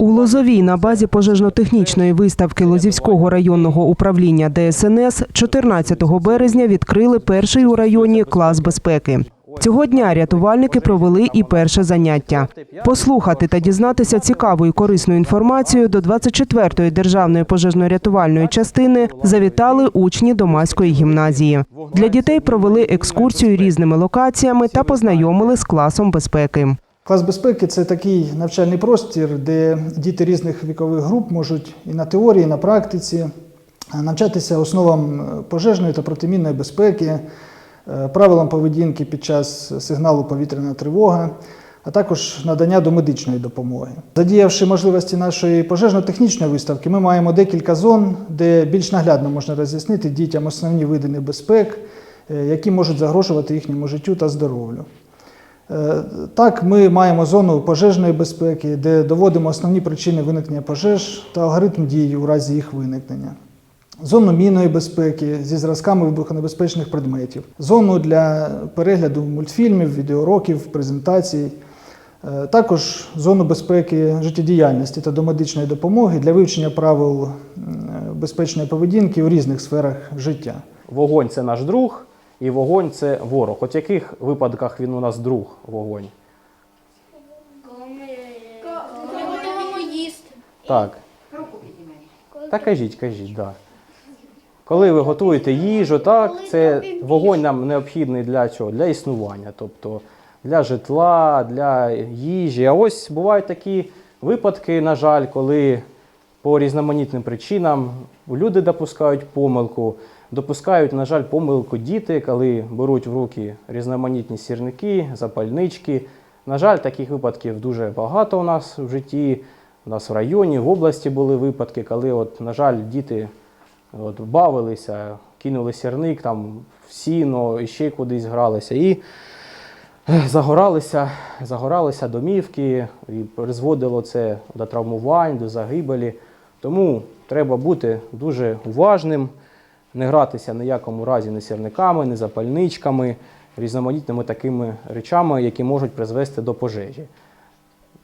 У Лозовій на базі пожежно-технічної виставки Лозівського районного управління ДСНС 14 березня відкрили перший у районі клас безпеки. Цього дня рятувальники провели і перше заняття. Послухати та дізнатися цікаву і корисну інформацію до 24-ї державної пожежно-рятувальної частини завітали учні Домаської гімназії. Для дітей провели екскурсію різними локаціями та познайомили з класом безпеки. Клас безпеки це такий навчальний простір, де діти різних вікових груп можуть і на теорії, і на практиці навчатися основам пожежної та протимінної безпеки, е, правилам поведінки під час сигналу повітряна тривога, а також надання домедичної допомоги. Задіявши можливості нашої пожежно-технічної виставки, ми маємо декілька зон, де більш наглядно можна роз'яснити дітям основні види небезпек, е, які можуть загрожувати їхньому життю та здоров'ю. Е, Так, ми маємо зону пожежної безпеки, де доводимо основні причини виникнення пожеж та алгоритм дій у разі їх виникнення. Зону мінної безпеки зі зразками вибухонебезпечних предметів, зону для перегляду мультфільмів, відеоуроків, презентацій, Е, також зону безпеки життєдіяльності та домедичної допомоги для вивчення правил безпечної поведінки у різних сферах життя. Вогонь це наш друг, і вогонь це ворог. От в яких випадках він у нас друг вогонь? Їсти. Так. Та кажіть, кажіть, да. Коли ви готуєте їжу, так, це вогонь нам необхідний для чого? Для існування, тобто для житла, для їжі. А ось бувають такі випадки, на жаль, коли по різноманітним причинам люди допускають помилку. Допускають, на жаль, помилку діти, коли беруть в руки різноманітні сірники, запальнички. На жаль, таких випадків дуже багато у нас в житті. У нас в районі, в області були випадки, коли, от, на жаль, діти от, бавилися, кинули сірник там в сіно і ще кудись гралися. І загоралися, загоралися домівки, і призводило це до травмувань, до загибелі. Тому треба бути дуже уважним, не гратися ніякому разі ні сірниками, ні запальничками, різноманітними такими речами, які можуть призвести до пожежі.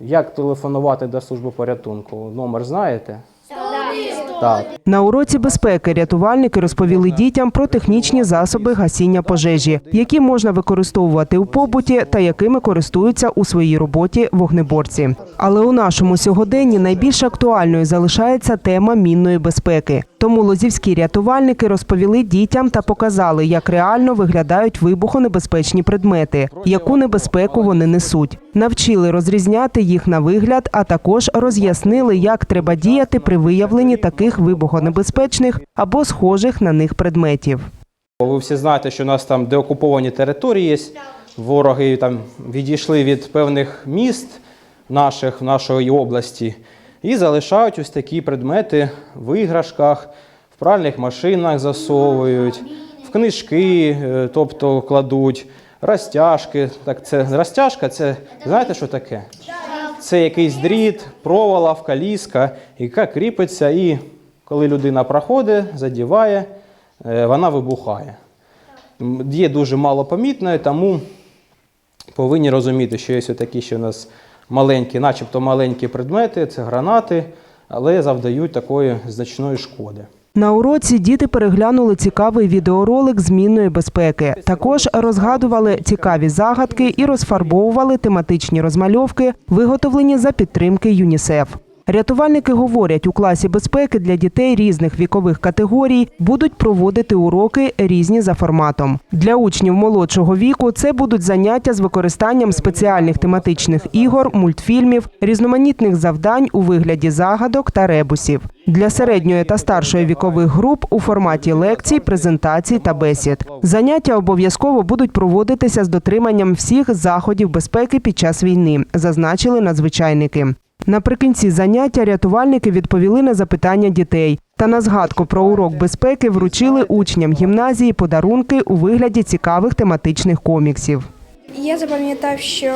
Як телефонувати до служби порятунку? Номер знаєте? Так. На уроці безпеки рятувальники розповіли дітям про технічні засоби гасіння пожежі, які можна використовувати у побуті та якими користуються у своїй роботі вогнеборці. Але у нашому сьогоденні найбільш актуальною залишається тема мінної безпеки. Тому лозівські рятувальники розповіли дітям та показали, як реально виглядають вибухонебезпечні предмети, яку небезпеку вони несуть. Навчили розрізняти їх на вигляд, а також роз'яснили, як треба діяти при виявленні таких вибухонебезпечних або схожих на них предметів. Ви всі знаєте, що у нас там деокуповані території є. Вороги там відійшли від певних міст наших, нашої області і залишають ось такі предмети в іграшках, в пральних машинах засовують, в книжки, е, тобто кладуть, розтяжки. Так, це розтяжка, це знаєте, що таке? Це якийсь дріт, проволока, ліска, яка кріпиться, і коли людина проходить, задіває, е, вона вибухає. Є дуже малопомітною, тому повинні розуміти, що є такі, що у нас маленькі, начебто маленькі предмети, це гранати, але завдають такої значної шкоди. На уроці діти переглянули цікавий відеоролик змінної безпеки. Також розгадували цікаві загадки і розфарбовували тематичні розмальовки, виготовлені за підтримки ЮНІСЕФ. Рятувальники говорять, у класі безпеки для дітей різних вікових категорій будуть проводити уроки різні за форматом. Для учнів молодшого віку це будуть заняття з використанням спеціальних тематичних ігор, мультфільмів, різноманітних завдань у вигляді загадок та ребусів. Для середньої та старшої вікових груп у форматі лекцій, презентацій та бесід. Заняття обов'язково будуть проводитися з дотриманням всіх заходів безпеки під час війни, зазначили надзвичайники. Наприкінці заняття рятувальники відповіли на запитання дітей та на згадку про урок безпеки вручили учням гімназії подарунки у вигляді цікавих тематичних коміксів. Я запам'ятав, що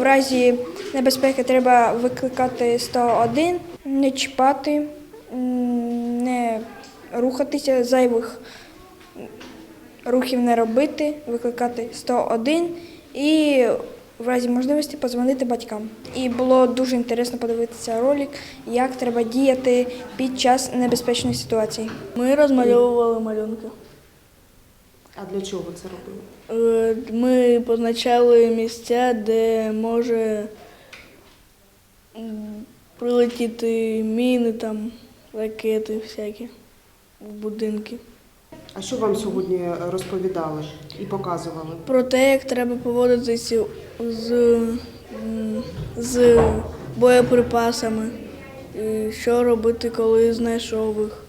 в разі небезпеки треба викликати 101, не чіпати, не рухатися, зайвих рухів не робити, викликати 101 і в разі можливості подзвонити батькам. І було дуже інтересно подивитися ролик, як треба діяти під час небезпечної ситуації. Ми розмальовували малюнки. А для чого це робили? Е, Ми позначали місця, де може прилетіти міни, там, ракети всякі в будинки. А що вам сьогодні розповідали і показували? Про те, як треба поводитися з, з боєприпасами, і що робити, коли знайшов їх.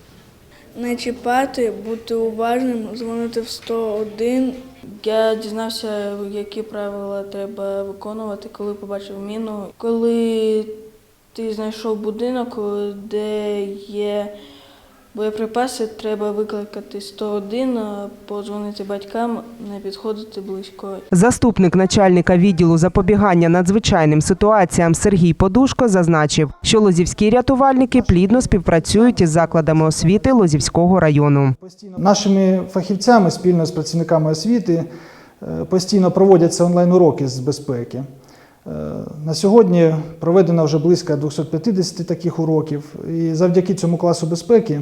Не чіпати, бути уважним, дзвонити в 101. Я дізнався, які правила треба виконувати, коли побачив міну. Коли ти знайшов будинок, де є боєприпаси, треба викликати 101, а подзвонити батькам, не підходити близько. Заступник начальника відділу запобігання надзвичайним ситуаціям Сергій Подушко зазначив, що лозівські рятувальники плідно співпрацюють із закладами освіти Лозівського району. Нашими фахівцями спільно з працівниками освіти е, постійно проводяться онлайн-уроки з безпеки. Е, На сьогодні проведено вже близько 250 таких уроків, і завдяки цьому класу безпеки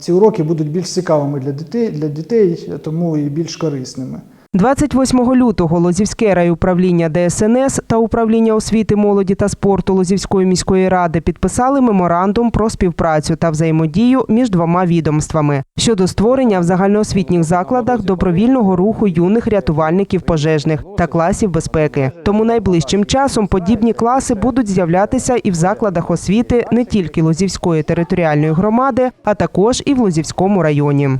ці уроки будуть більш цікавими для дітей, для дітей тому і більш корисними. 28 лютого Лозівське райуправління ДСНС та управління освіти, молоді та спорту Лозівської міської ради підписали меморандум про співпрацю та взаємодію між двома відомствами щодо створення в загальноосвітніх закладах добровільного руху юних рятувальників пожежних та класів безпеки. Тому найближчим часом подібні класи будуть з'являтися і в закладах освіти не тільки Лозівської територіальної громади, а також і в Лозівському районі.